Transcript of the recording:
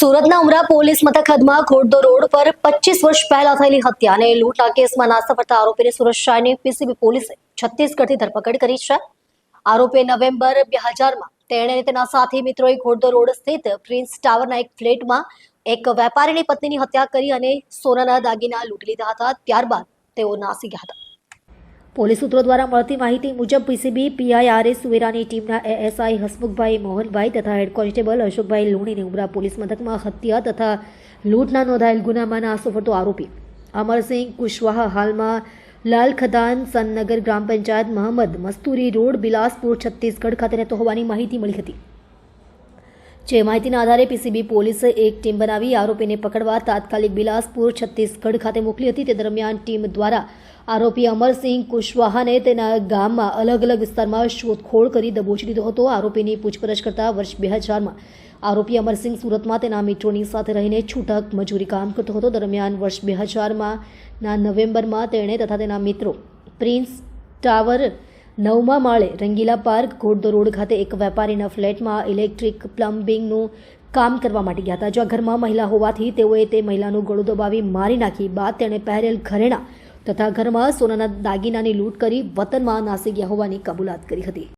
સુરતના ઉમરા પોલીસ મથક હદમાં ખોડદો રોડ પર પચીસ વર્ષ પહેલા થયેલી હત્યા અને લૂંટના કેસમાં નાસ્તા આરોપીને સુરત શાહની પીસીબી પોલીસે છત્તીસગઢથી ધરપકડ કરી છે. આરોપીએ નવેમ્બર બે હજારમાં તેણે તેના સાથી મિત્રોએ ખોડદો રોડ સ્થિત પ્રિન્સ ટાવરના એક ફ્લેટમાં એક વેપારીની પત્નીની હત્યા કરી અને સોનાના દાગીના લૂંટી લીધા હતા. ત્યારબાદ તેઓ નાસી ગયા હતા. પોલીસ સૂત્રો દ્વારા મળતી માહિતી મુજબ પીસીબી પીઆઈઆરએ સુવેરાની ટીમના એએસઆઈ હસમુખભાઈ મોહનભાઈ તથા હેડ કોન્સ્ટેબલ અશોકભાઈ લુણીને ઉમરા પોલીસ મથકમાં હત્યા તથા લૂંટના નોંધાયેલ ગુનામાંના નાસો આરોપી. અમરસિંહ કુશવાહા હાલમાં લાલ ખદાન સનનગર ગ્રામ પંચાયત મહમદ મસ્તુરી રોડ, બિલાસપુર, છત્તીસગઢ ખાતે રહેતો હોવાની માહિતી મળી હતી. જે માહિતીના આધારે પીસીબી પોલીસે એક ટીમ બનાવી આરોપીને પકડવા તાત્કાલિક બિલાસપુર, છત્તીસગઢ ખાતે મોકલી હતી. તે દરમિયાન ટીમ દ્વારા આરોપી અમરસિંહ કુશવાહાને તેના ગામમાં અલગ અલગ વિસ્તારમાં શોધખોળ કરી દબોચી લીધો હતો. આરોપીની પૂછપરછ કરતા વર્ષ બે હજારમાં આરોપી અમરસિંહ સુરતમાં તેના મિત્રોની સાથે રહીને છૂટક મજૂરી કામ કરતો હતો. દરમિયાન વર્ષ બે હજારમાં નવેમ્બરમાં તેણે તથા તેના મિત્રો પ્રિન્સ ટાવર નવમા માળે રંગીલા પાર્ક ઘોડદો રોડ ખાતે એક વેપારીના ફ્લેટમાં ઇલેક્ટ્રિક પ્લમ્બિંગનું કામ કરવા માટે ગયા હતા. જો આ ઘરમાં મહિલા હોવાથી તેઓએ તે મહિલાનું ગળું દબાવી મારી નાખી. બાદ તેણે પહેરેલ ઘરેણા તથા ઘરમાં સોનાના દાગીનાની લૂંટ કરી વતનમાં નાસી ગયા હોવાની કબૂલાત કરી હતી.